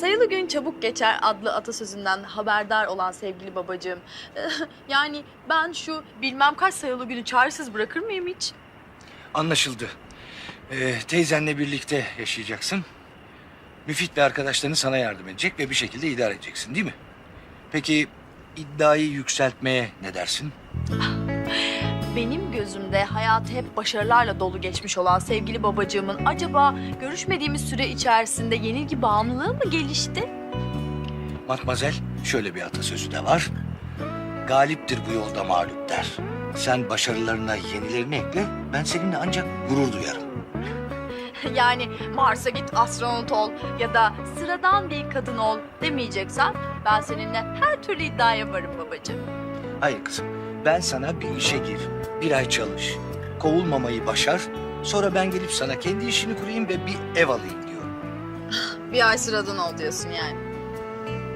Sayılı gün çabuk geçer adlı atasözünden haberdar olan sevgili babacığım. yani ben şu bilmem kaç sayılı günü çaresiz bırakır mıyım hiç? Anlaşıldı. Ee, teyzenle birlikte yaşayacaksın. Müfit ve arkadaşların sana yardım edecek ve bir şekilde idare edeceksin değil mi? Peki iddiayı yükseltmeye ne dersin? Benim gözümde hayatı hep başarılarla dolu geçmiş olan sevgili babacığımın acaba görüşmediğimiz süre içerisinde yenilgi bağımlılığı mı gelişti? Matmazel şöyle bir atasözü de var. Galiptir bu yolda mağlup der. Sen başarılarına yenilerini ekle, ben seninle ancak gurur duyarım. yani Mars'a git astronot ol ya da sıradan bir kadın ol demeyeceksen ben seninle her türlü iddiaya varım babacığım. Hayır kızım, ben sana bir işe gir, bir ay çalış, kovulmamayı başar, sonra ben gelip sana kendi işini kurayım ve bir ev alayım diyorum. Bir ay sıradan ol diyorsun yani.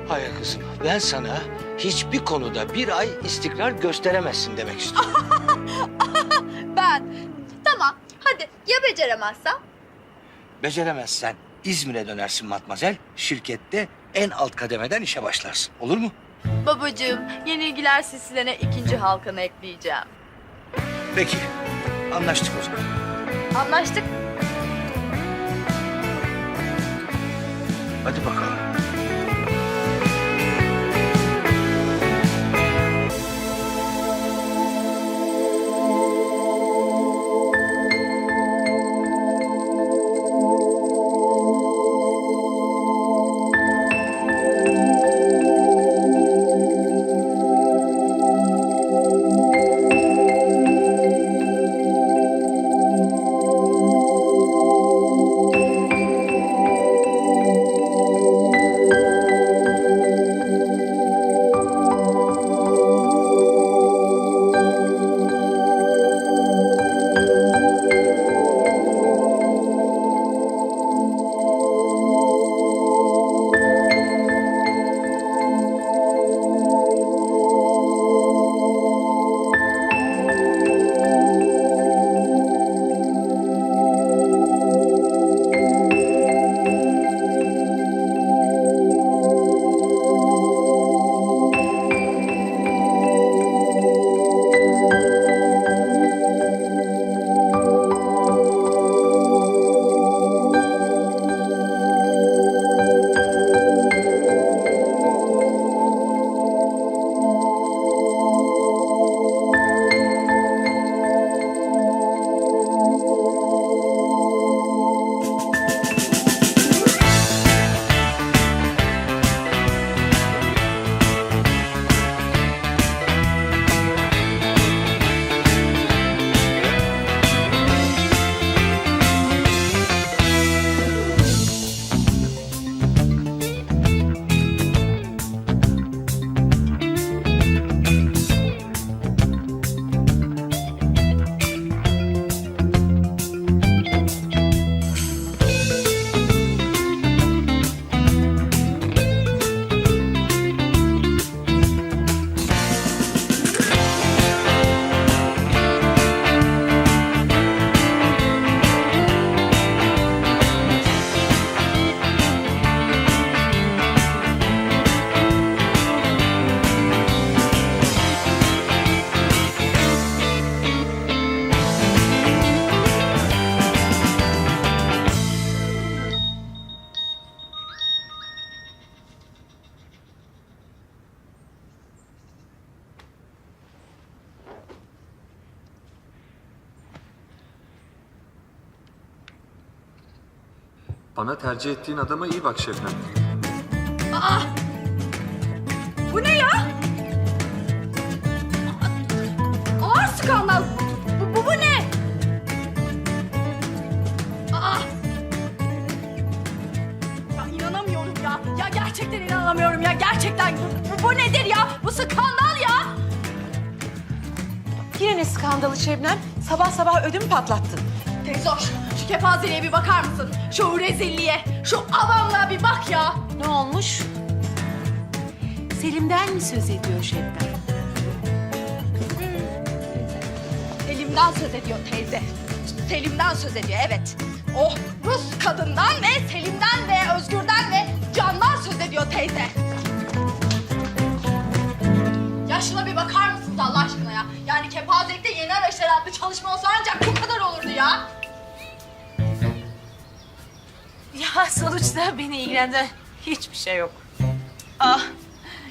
Hayır kızım, ben sana hiçbir konuda bir ay istikrar gösteremezsin demek istiyorum. Ben tamam hadi ya beceremezsem? Beceremezsen İzmir'e dönersin Matmazel, şirkette en alt kademeden işe başlarsın. Olur mu? Babacığım yenilgiler silsilene ikinci halkanı ekleyeceğim. Peki, anlaştık o zaman. Anlaştık. Hadi bakalım. Bana tercih ettiğin adama iyi bak Şebnem. Bu ne ya? Ağır skandal. Bu, bu, bu ne? Aa! Ya inanamıyorum ya. Ya gerçekten inanamıyorum ya. Gerçekten bu, bu, bu nedir ya? Bu skandal ya. Yine ne skandalı Şebnem? Sabah sabah ödüm patlattın. Teyzoş, şu kepazeliğe bir bakar mısın? Şu rezilliğe, şu avamla bir bak ya. Ne olmuş? Selim'den mi söz ediyor Şebnem? Hmm. Selim'den söz ediyor teyze. Selim'den söz ediyor, evet. Oh, Rus kadından ve Selim'den ve Özgür'den ve Can'dan söz ediyor teyze. Ya bir bakar mısınız Allah aşkına ya? Yani kepazelik adlı çalışma olsa ancak bu kadar olurdu ya. Ya sonuçta beni ilgilendiren hiçbir şey yok. Ah,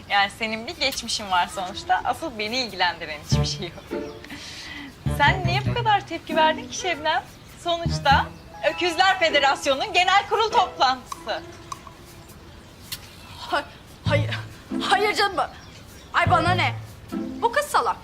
yani senin bir geçmişin var sonuçta. Asıl beni ilgilendiren hiçbir şey yok. Sen niye bu kadar tepki verdin ki Şebnem? Sonuçta Öküzler Federasyonu'nun genel kurul toplantısı. Hay- Hayır, hayır canım. Ay bana ne? Bu kız salak.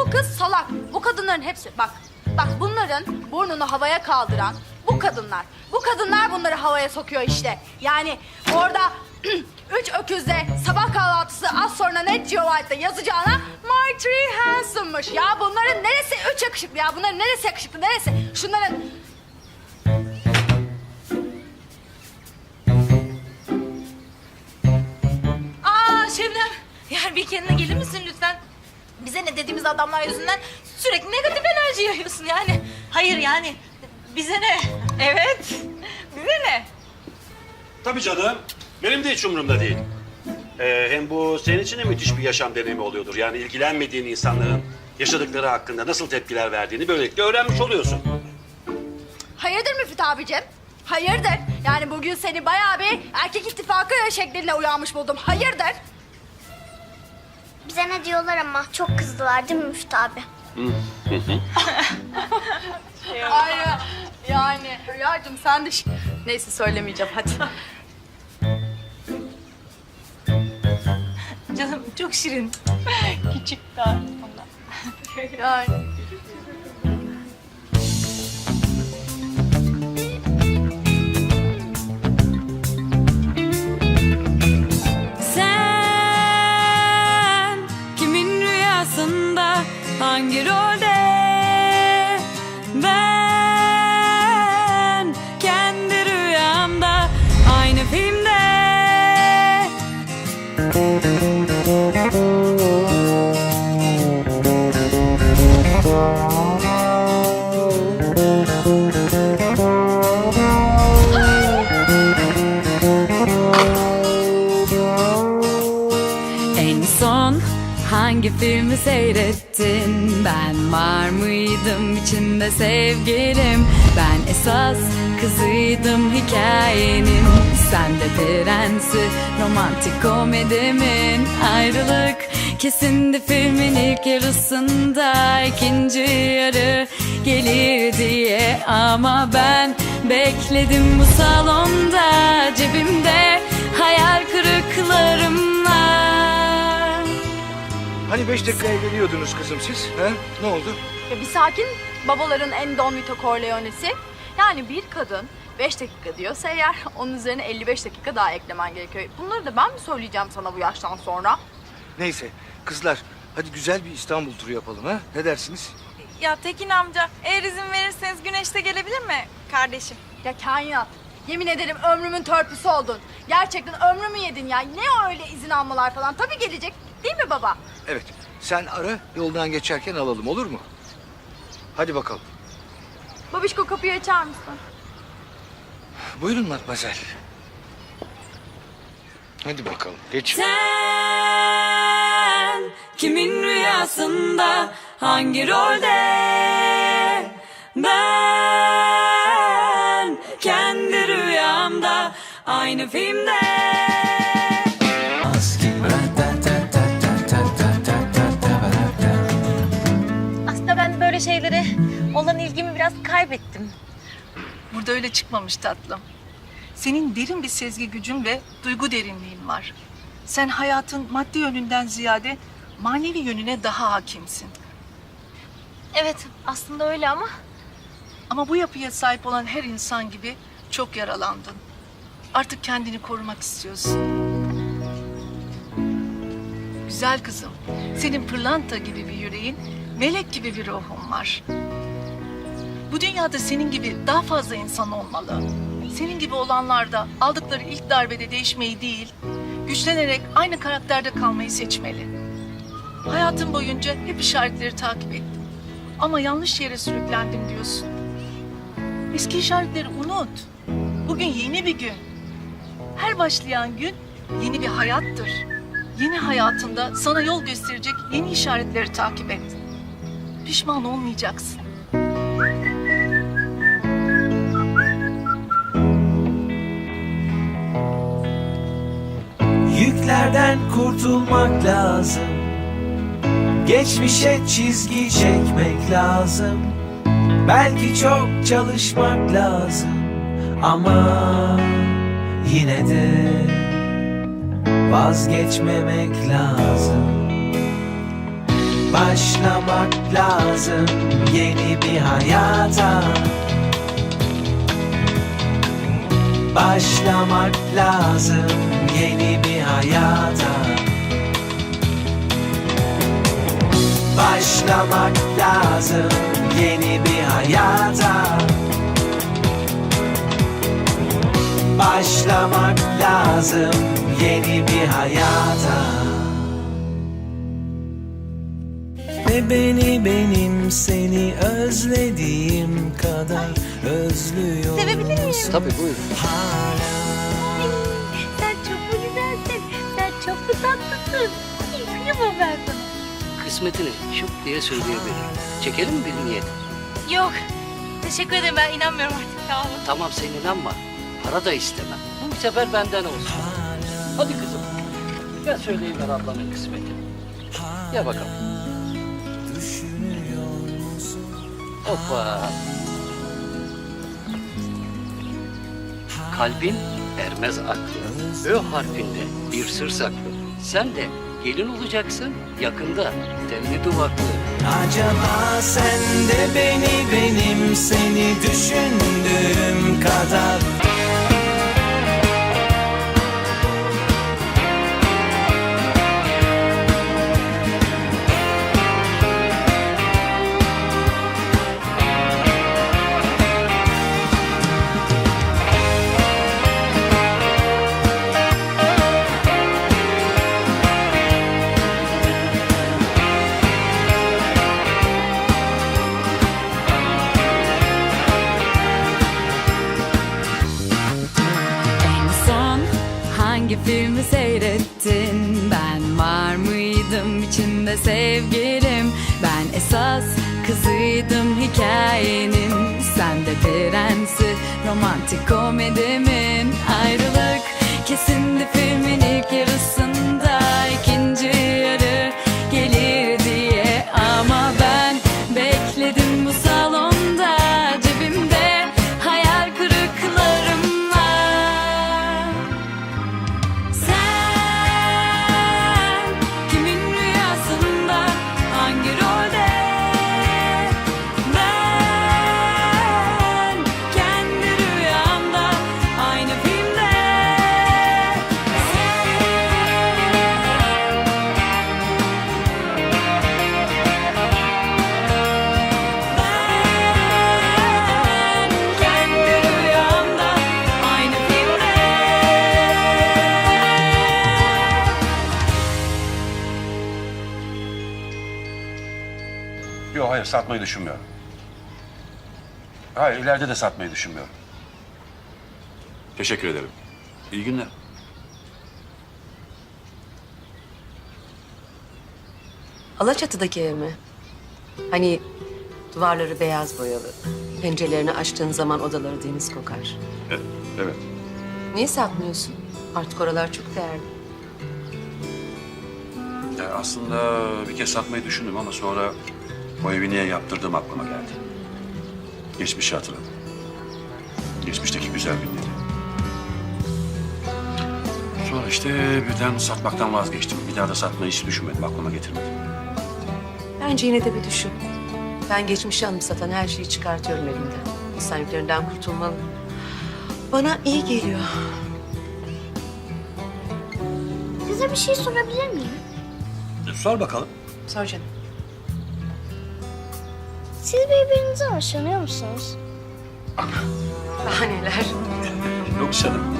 Bu kız salak. Bu kadınların hepsi bak. Bak bunların burnunu havaya kaldıran bu kadınlar. Bu kadınlar bunları havaya sokuyor işte. Yani orada üç öküzle sabah kahvaltısı az sonra Net White'da yazacağına My Three Handsome'mış. Ya bunların neresi üç yakışıklı ya? Bunların neresi yakışıklı neresi? Şunların Aa Şebnem, yani bir kendine gelir misin lütfen? Bize ne dediğimiz adamlar yüzünden sürekli negatif enerji yayıyorsun yani. Hayır yani bize ne? Evet, bize ne? Tabii canım. Benim de hiç umurumda değil. Ee, hem bu senin için de müthiş bir yaşam deneyimi oluyordur. Yani ilgilenmediğin insanların yaşadıkları hakkında nasıl tepkiler verdiğini böylelikle öğrenmiş oluyorsun. Hayırdır Müfit abicim? Hayırdır? Yani bugün seni bayağı bir erkek ittifakı şeklinde uyanmış buldum. Hayırdır? Bize ne diyorlar ama çok kızdılar değil mi Müftü abi? Ay yani Hülya'cığım sen de... ş- Neyse söylemeyeceğim hadi. Canım çok şirin. Küçük daha. Yani. Hangi filmi seyrettin? Ben var mıydım içinde sevgilim? Ben esas kızıydım hikayenin. Sen de prensi romantik komedimin. Ayrılık kesindi filmin ilk yarısında. İkinci yarı gelir diye. Ama ben bekledim bu salonda. Cebimde Hani beş dakikaya geliyordunuz kızım siz? Ha? Ne oldu? Ya bir sakin babaların en Don Vito Corleone'si. Yani bir kadın 5 dakika diyorsa eğer onun üzerine 55 dakika daha eklemen gerekiyor. Bunları da ben mi söyleyeceğim sana bu yaştan sonra? Neyse kızlar hadi güzel bir İstanbul turu yapalım ha? Ne dersiniz? Ya Tekin amca, eğer izin verirseniz Güneş'te gelebilir mi kardeşim? Ya kainat. Yemin ederim ömrümün törpüsü oldun. Gerçekten ömrümü yedin ya. Ne öyle izin almalar falan. Tabii gelecek. Değil mi baba? Evet sen ara yoldan geçerken alalım olur mu? Hadi bakalım. Babişko kapıyı açar mısın? Buyurun Matmazel. Hadi bakalım geç. Sen kimin rüyasında hangi rolde Ben kendi rüyamda aynı filmde biraz kaybettim. Burada öyle çıkmamış tatlım. Senin derin bir sezgi gücün ve duygu derinliğin var. Sen hayatın maddi yönünden ziyade manevi yönüne daha hakimsin. Evet aslında öyle ama Ama bu yapıya sahip olan her insan gibi çok yaralandın. Artık kendini korumak istiyorsun. Güzel kızım, senin pırlanta gibi bir yüreğin, melek gibi bir ruhun var. Bu dünyada senin gibi daha fazla insan olmalı. Senin gibi olanlar da aldıkları ilk darbede değişmeyi değil, güçlenerek aynı karakterde kalmayı seçmeli. Hayatım boyunca hep işaretleri takip ettim. Ama yanlış yere sürüklendim diyorsun. Eski işaretleri unut. Bugün yeni bir gün. Her başlayan gün yeni bir hayattır. Yeni hayatında sana yol gösterecek yeni işaretleri takip et. pişman olmayacaksın. Yüklerden kurtulmak lazım. Geçmişe çizgi çekmek lazım. Belki çok çalışmak lazım. Ama yine de vazgeçmemek lazım. Başlamak lazım yeni bir hayata Başlamak lazım yeni bir hayata. Başlamak lazım yeni bir hayata. Başlamak lazım yeni bir hayata. Ve beni benim seni özlediğim kadar özlüyor Sevebilir miyim? Tabii buyur. Sen çok mu güzelsin? Sen çok mu tatlısın? Kıyamam ben sana. Kısmetini şıp diye söyleyebilirim. Çekelim mi bir niyet? Yok. Teşekkür ederim ben inanmıyorum artık. Sağ olun. Tamam sen inanma. Para da istemem. Bu sefer benden olsun. Hadi kızım. Gel söyleyiver ablanın kısmetini. Gel bakalım. Hoppa. Kalbin ermez aklı. Ö harfinde bir sır saklı. Sen de gelin olacaksın yakında. Tenli duvaklı. Acaba sen de beni benim seni düşündüğüm kadar sevgilim? Ben esas kızıydım hikayenin. Sen de prensi romantik komedimin. Ayrılık kesindi filmin satmayı düşünmüyorum. Hayır ileride de satmayı düşünmüyorum. Teşekkür ederim. İyi günler. Alaçatı'daki ev mi? Hani duvarları beyaz boyalı. Pencerelerini açtığın zaman odaları deniz kokar. Evet. evet. Niye satmıyorsun? Artık oralar çok değerli. Ya aslında bir kez satmayı düşündüm ama sonra o evi niye yaptırdığım aklıma geldi. Geçmişi hatırladım. Geçmişteki güzel günleri. Sonra işte birden satmaktan vazgeçtim. Bir daha da satmayı hiç düşünmedim, aklıma getirmedim. Bence yine de bir düşün. Ben geçmişi anımsatan her şeyi çıkartıyorum elimden. İnsan yüklerinden kurtulmalı. Bana iyi geliyor. Size bir şey sorabilir miyim? Sor bakalım. Sor canım. Siz birbirinize hoşlanıyor musunuz? Daha neler? Yok canım.